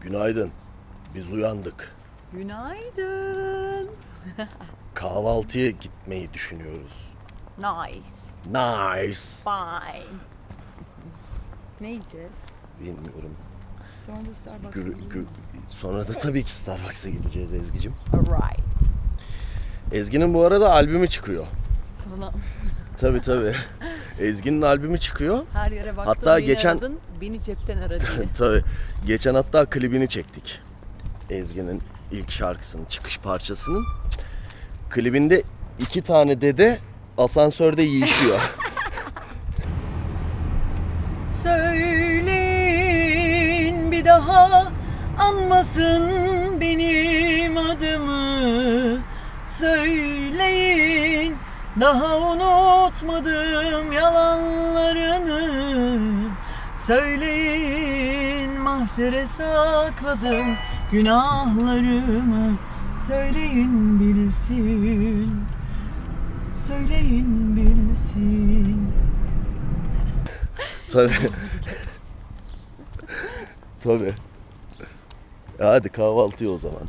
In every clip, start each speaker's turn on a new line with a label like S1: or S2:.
S1: Günaydın. Biz uyandık.
S2: Günaydın.
S1: Kahvaltıya gitmeyi düşünüyoruz.
S2: Nice.
S1: Nice.
S2: Fine. Ne yiyeceğiz?
S1: Bilmiyorum.
S2: Sonra da Starbucks'a
S1: Gü-
S2: gidelim
S1: gü- sonra da tabii ki Starbucks'a gideceğiz Ezgi'cim.
S2: Alright.
S1: Ezgi'nin bu arada albümü çıkıyor.
S2: Falan.
S1: Tabii tabii. Ezgi'nin albümü çıkıyor.
S2: Her yere baktın
S1: Hatta
S2: beni
S1: geçen-
S2: aradın, beni cepten aradın.
S1: tabii. Geçen hatta klibini çektik. Ezgi'nin ilk şarkısının, çıkış parçasının. Klibinde iki tane dede asansörde yiyişiyor.
S2: Söyleyin bir daha anmasın benim adımı Söyleyin daha unutmadım yalanlarını Söyleyin mahşere sakladım günahlarımı Söyleyin bilsin Söyleyin bilsin
S1: Tabii. Tabii. E Hadi kahvaltıya o zaman.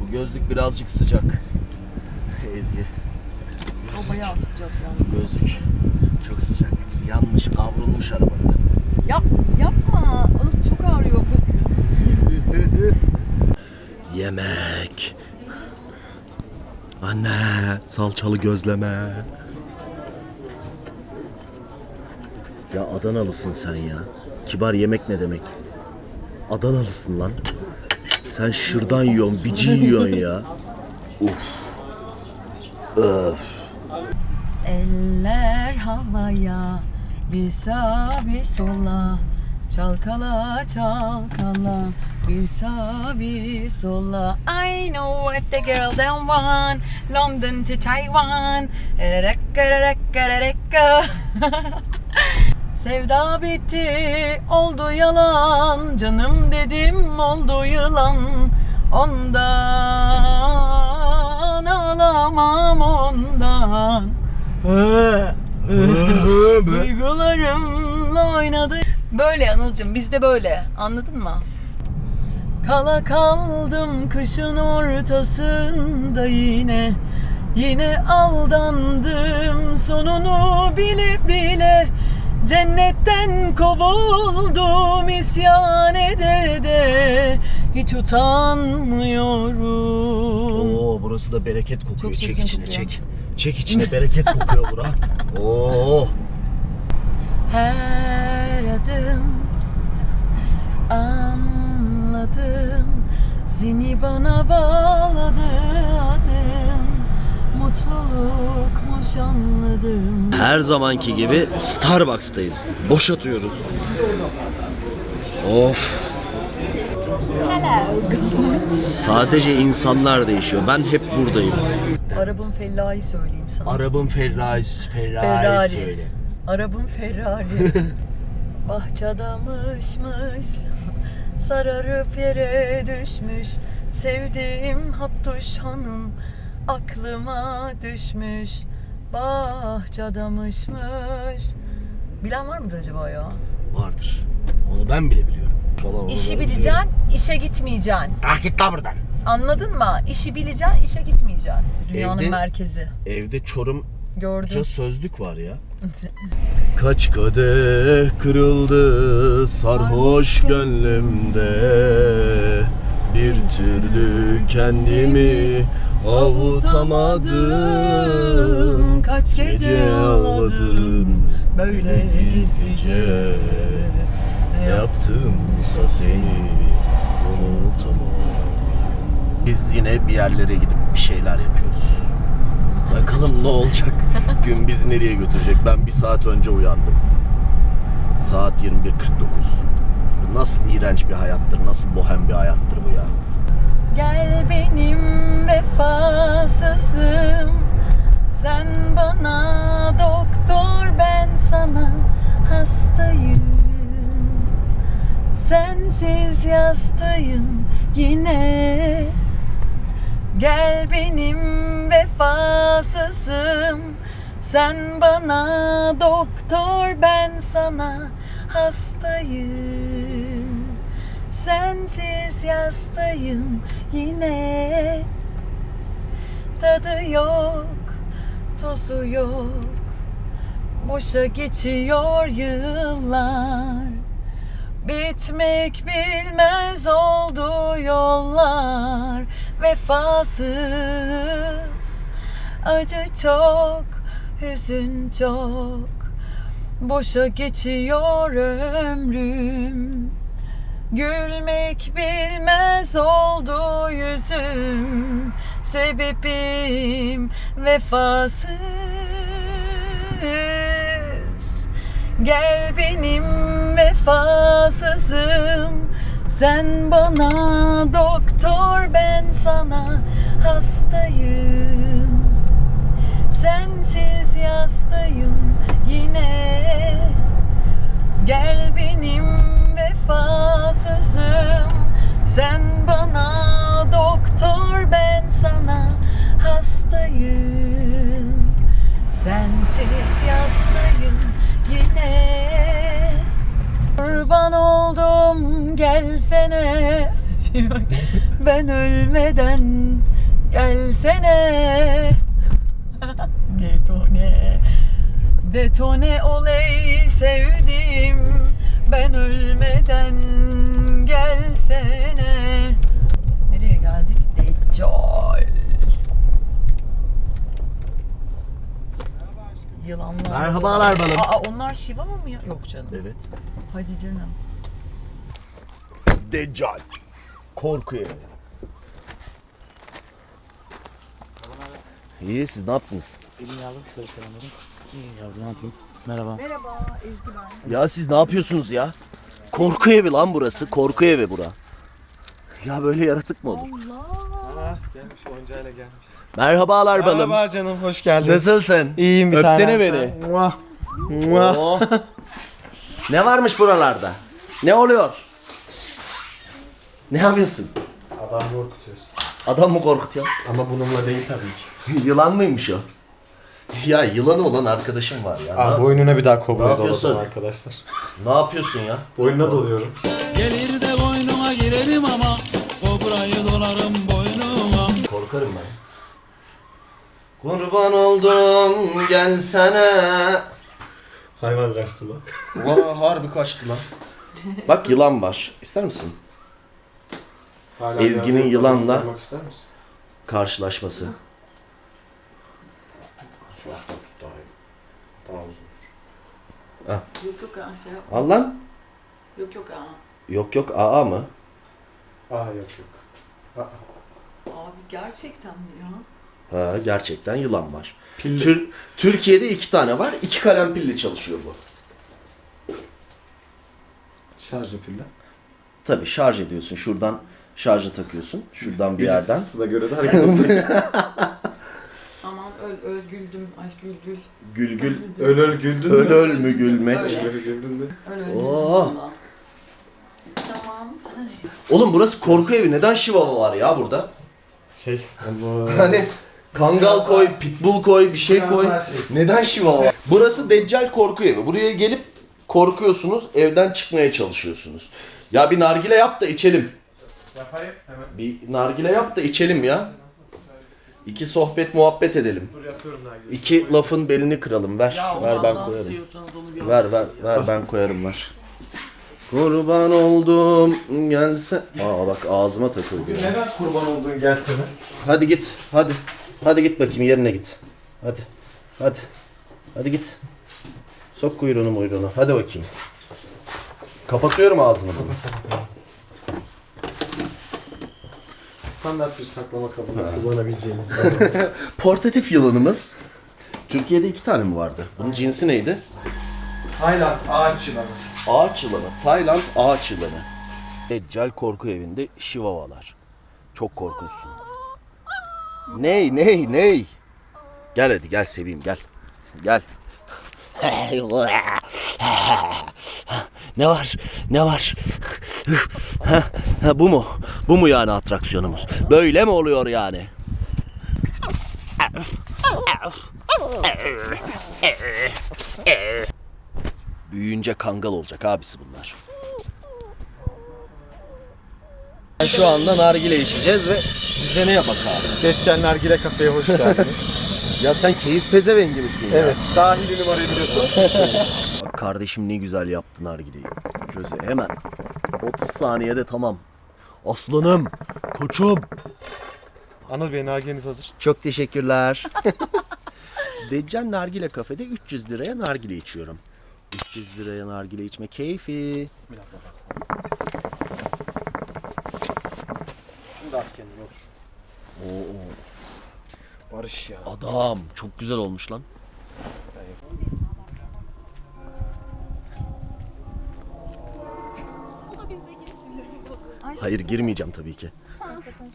S1: Bu gözlük birazcık sıcak. Ezgi.
S2: Bayağı sıcak yalnız.
S1: Gözlük çok sıcak. Yanmış, kavrulmuş arabada.
S2: Yap, yapma. Alıp çok ağrıyor.
S1: Yemek. Anne, salçalı gözleme. Ya Adanalısın sen ya. Kibar yemek ne demek? Adanalısın lan. Sen şırdan yiyorsun, bici yiyorsun ya. Uf. Öf.
S2: Eller havaya, bir sağa bir sola. Çalkala çalkala, bir sağa bir sola. I know what the girl don't want. London to Taiwan. Sevda bitti, oldu yalan. Canım dedim, oldu yılan. Ondan ağlamam ondan. Duygularımla oynadı. Böyle Anılcım, bizde böyle. Anladın mı? Kala kaldım kışın ortasında yine Yine aldandım sonunu bile bile Cennetten kovuldum isyan ede de Hiç utanmıyorum
S1: Oo burası da bereket kokuyor.
S2: Çok
S1: çek
S2: çirkin
S1: içine
S2: kokuyor.
S1: çek. Çek içine bereket kokuyor bura. Oo.
S2: Her adım anladım Seni bana bağladı adım Mutlulukmuş anladım
S1: Her zamanki gibi Starbucks'tayız. Boş atıyoruz. Of. Sadece insanlar değişiyor. Ben hep buradayım.
S2: Arabın Fella'yı söyleyeyim sana
S1: Arabın Ferrari, Ferrari,
S2: Ferrari.
S1: söyle.
S2: Arabın Ferrari Bahçadamışmış Sararıp yere düşmüş Sevdiğim Hattuş hanım Aklıma düşmüş Bahçadamışmış Bilen var mıdır acaba ya?
S1: Vardır. Onu ben bile biliyorum. Falan
S2: İşi bileceksin, işe gitmeyeceksin.
S1: Ah git lan buradan.
S2: Anladın mı? İşi bileceksin, işe gitmeyeceksin. Dünyanın
S1: Evde-
S2: merkezi.
S1: Evde Çorumca
S2: Gördüm.
S1: sözlük var ya. Kaç kadeh kırıldı sarhoş gönlümde Bir türlü kendimi avutamadım
S2: Kaç gece ağladım böyle gizlice.
S1: Ne yaptımsa seni unutamam Biz yine bir yerlere gidip bir şeyler yapıyoruz. Bakalım ne olacak? Gün bizi nereye götürecek? Ben bir saat önce uyandım. Saat 21.49 Bu nasıl iğrenç bir hayattır Nasıl bohem bir hayattır bu ya?
S2: Gel benim vefasızım. Sen bana doktor ben sana hastayım Sensiz yastayım yine. Gel benim vefasızım. Sen bana doktor ben sana hastayım. Sensiz yastayım yine. Tadı yok, tozu yok. Boşa geçiyor yıllar Bitmek bilmez oldu yollar Vefasız. Acı çok, hüzün çok. Boşa geçiyor ömrüm. Gülmek bilmez oldu yüzüm. Sebebim vefasız. Gel benim vefasızım. Sen bana doktor ben sana hastayım. Sensiz yastayım yine. Gel benim vefasızım. Sen bana doktor ben sana hastayım. Sensiz yastayım yine Kurban oldum gelsene Ben ölmeden gelsene Detone. Detone oley sevdim Ben ölmeden gelsene Nereye geldik? Deccal Yılanlar
S1: Merhabalar balım.
S2: Aa onlar Şiva mı ya? Yok canım
S1: Evet.
S2: Hadi canım
S1: Deccal. Korku evi. İyi siz ne yaptınız?
S3: Elini yavrum şöyle selamlarım. İyi yavrum ne yapayım? Merhaba.
S2: Merhaba Ezgi ben
S1: Ya siz ne yapıyorsunuz ya? Korku evi lan burası. Korku evi bura. Ya böyle yaratık mı olur?
S2: Allah
S4: Ah gelmiş oyuncağıyla gelmiş.
S1: Merhabalar balım.
S4: Merhaba canım hoş geldin.
S1: Nasılsın?
S4: İyiyim bir
S1: Öpsene
S4: tane.
S1: beni.
S4: Muah. Muah.
S1: Oo. ne varmış buralarda? Ne oluyor? Ne yapıyorsun?
S4: Adam korkutuyorsun.
S1: Adam mı korkutuyor?
S4: Ama bununla değil tabii ki.
S1: Yılan mıymış o? Ya yılanı olan arkadaşım var ya.
S4: Aa,
S1: ne,
S4: boynuna bir daha
S1: Ne
S4: kobra
S1: yapıyorsun?
S4: doladım arkadaşlar.
S1: ne yapıyorsun ya?
S4: Boynuna doluyorum.
S3: Gelir de boynuma girerim ama kobrayı dolarım.
S1: Korkarım ben. Kurban oldum gelsene.
S4: Hayvan kaçtı lan.
S1: Valla harbi kaçtı lan. Bak yılan var. İster misin?
S4: Hala
S1: Ezgi'nin yılanla-
S4: ister misin?
S1: Karşılaşması.
S4: Şu altta tut daha iyi. Daha uzun.
S2: Yok yok ha şey yap-
S1: Al lan.
S2: Yok yok ha
S1: Yok yok AA mı?
S4: Aa yok yok. Aa,
S2: gerçekten mi ya?
S1: Ha gerçekten yılan var.
S4: pilli.
S1: Tür- Türkiye'de iki tane var. İki kalem pilli çalışıyor bu.
S4: Şarjı pille.
S1: Tabii şarj ediyorsun. Şuradan şarja takıyorsun. Şuradan bir yerden.
S4: Birisi göre de hareket ediyor.
S2: Aman öl öl güldüm. Ay gül gül.
S1: Gül gül.
S4: öl öl güldün
S1: Öl
S4: mü?
S1: öl mü gülmek.
S2: Öyle.
S4: Öl öl güldün mü?
S2: Öl öl
S1: Oo.
S2: güldüm valla. Tamam.
S1: Oğlum burası korku evi. Neden şivava var ya burada?
S4: Şey, onu...
S1: Hani kangal koy, pitbull koy, bir şey koy. Neden şivava? Burası Deccal korku evi. Buraya gelip korkuyorsunuz, evden çıkmaya çalışıyorsunuz. Ya bir nargile yap da içelim.
S4: Yapayım hemen.
S1: Bir nargile yap da içelim ya. İki sohbet muhabbet edelim.
S4: Dur yapıyorum güzel.
S1: İki lafın belini kıralım. Ver, ver ben koyarım.
S3: onu bir
S1: Ver ver ver ben koyarım ver. Kurban oldum gelse. Aa bak ağzıma takıldı. ya.
S4: Neden kurban olduğun gelsene?
S1: Hadi git. Hadi. Hadi git bakayım yerine git. Hadi. Hadi. Hadi git. Sok kuyruğunu muyruğunu. Hadi bakayım. Kapatıyorum ağzını.
S4: Standart bir saklama kabını kullanabileceğiniz.
S1: Portatif yılanımız. Türkiye'de iki tane mi vardı? Bunun cinsi neydi?
S4: Tayland ağaç yılanı.
S1: Ağaç yılanı. Tayland ağaç yılanı. Deccal korku evinde şivavalar. Çok korkunçsun. Ney ney ney? Gel hadi gel seveyim gel. Gel. ne var? Ne var? Ha, ha, bu mu? Bu mu yani atraksiyonumuz? Böyle mi oluyor yani? Büyüyünce kangal olacak abisi bunlar. Şu anda nargile içeceğiz ve düzeneye bak abi.
S4: Geçen Nargile Kafe'ye hoş geldiniz.
S1: Ya sen keyif pezevengi misin ya?
S4: evet. Dahili numarayı biliyorsunuz.
S1: Bak kardeşim ne güzel yaptı nargileyi. Köze hemen. 30 saniyede tamam. Aslanım, koçum.
S4: Anıl Bey nargileniz hazır.
S1: Çok teşekkürler. Deccal Nargile kafede 300 liraya nargile içiyorum. 300 liraya nargile içme keyfi.
S4: Şimdi at kendini otur.
S1: Oo,
S4: Barış ya.
S1: adam çok güzel olmuş lan. Hayır girmeyeceğim tabii ki.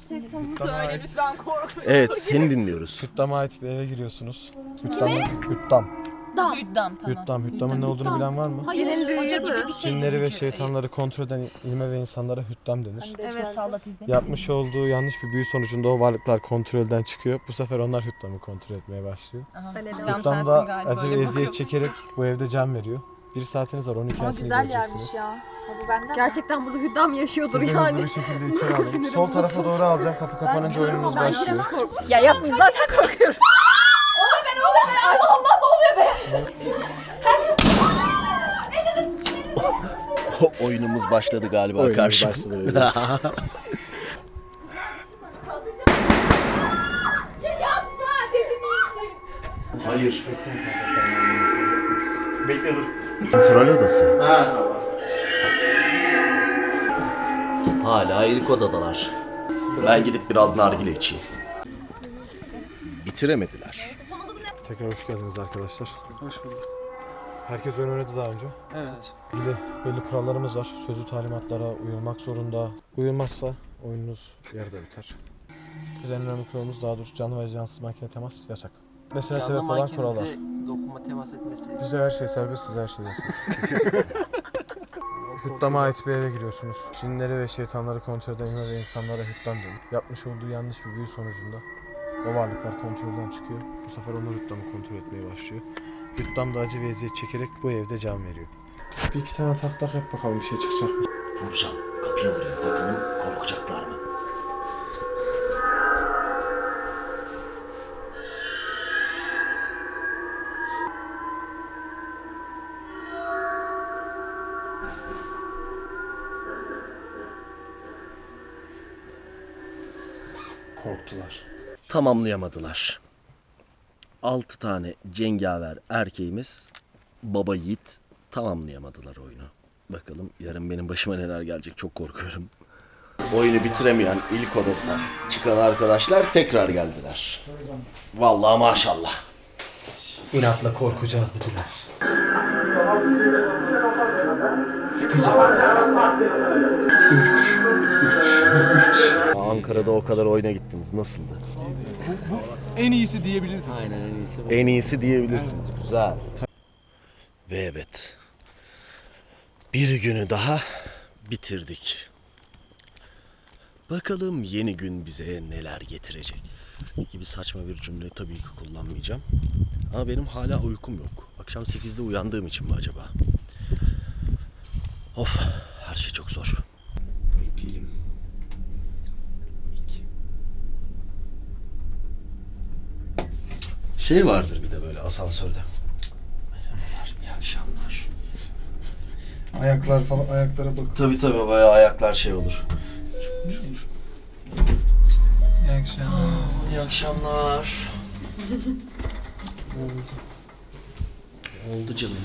S5: Ses tonunu söyle lütfen korkma.
S1: Evet seni dinliyoruz.
S4: Hüttam'a ait bir eve giriyorsunuz. Hüttam. Hüttam.
S5: Dam. Hüddam tamam.
S4: Hüttam. Hüttamın ne olduğunu bilen var mı?
S5: Cinin büyüğü gibi bir şey.
S4: Cinleri ve şeytanları kontrol eden ilme ve insanlara hüttam denir.
S5: Evet. Sallat.
S4: Yapmış olduğu yanlış bir büyü sonucunda o varlıklar kontrolden çıkıyor. Bu sefer onlar hüttamı kontrol etmeye başlıyor. Hüttam da acı ve eziyet çekerek bu evde can veriyor. Bir saatiniz var 12
S6: Ama
S4: saatini
S6: güzel
S4: göreceksiniz.
S6: yermiş ya. Benden mi?
S5: Gerçekten burada hüddam yaşıyordur
S4: Sizi
S5: yani.
S4: hızlı bir şekilde içeri alın. Sol tarafa doğru alacağım. Kapı kapanınca oyunumuz başlıyor.
S5: Ya yapmayın zaten korkuyorum.
S1: Oyunumuz başladı galiba
S4: Oyunumuz
S1: karşı.
S4: başladı,
S1: Hayır. Bekle dur. Kontrol odası. Hala ilk odadalar. Ben gidip biraz nargile içeyim. Bitiremediler.
S4: Tekrar hoş geldiniz arkadaşlar. Hoş bulduk. Herkes oyun oynadı daha önce. Evet. Belli, belli kurallarımız var. Sözlü talimatlara uyulmak zorunda. Uyulmazsa oyununuz yarıda biter. Biz en önemli kuralımız daha doğrusu canlı ve cansız makine temas yasak. Mesela sebep olan kurallar.
S7: dokunma temas etmesi.
S4: Bize her şey serbest, size her şey yasak. Hüttama ait bir eve giriyorsunuz. Cinleri ve şeytanları kontrol eden ve insanlara hüttam denir. Yapmış olduğu yanlış bir büyü sonucunda o varlıklar kontrolden çıkıyor. Bu sefer onlar hüttamı kontrol etmeye başlıyor. Hüttam da acı ve eziyet çekerek bu evde can veriyor. Bir iki tane tak tak hep bakalım bir şey çıkacak mı?
S1: Vuracağım. Kapıya vurayım. Bakalım korkacaklar mı?
S4: Korktular.
S1: Tamamlayamadılar. 6 tane cengaver erkeğimiz baba yiğit tamamlayamadılar oyunu. Bakalım yarın benim başıma neler gelecek çok korkuyorum. Oyunu bitiremeyen ilk odadan çıkan arkadaşlar tekrar geldiler. Vallahi maşallah.
S4: İnatla korkacağız dediler.
S1: Ankara'da o kadar oyuna gittiniz. Nasıldı?
S3: En iyisi diyebilirim.
S1: En iyisi diyebilirsin. Güzel. Ve evet. Bir günü daha bitirdik. Bakalım yeni gün bize neler getirecek. Gibi saçma bir cümle tabii ki kullanmayacağım. Ama benim hala uykum yok. Akşam 8'de uyandığım için mi acaba? Of, her şey çok zor. Bekleyelim. Şey vardır bir de böyle asansörde. Merhabalar, iyi akşamlar.
S4: Ayaklar falan ayaklara bak.
S1: Tabi tabi bayağı ayaklar şey olur.
S3: İyi akşamlar.
S1: İyi akşamlar. Oldu. Oldu canım.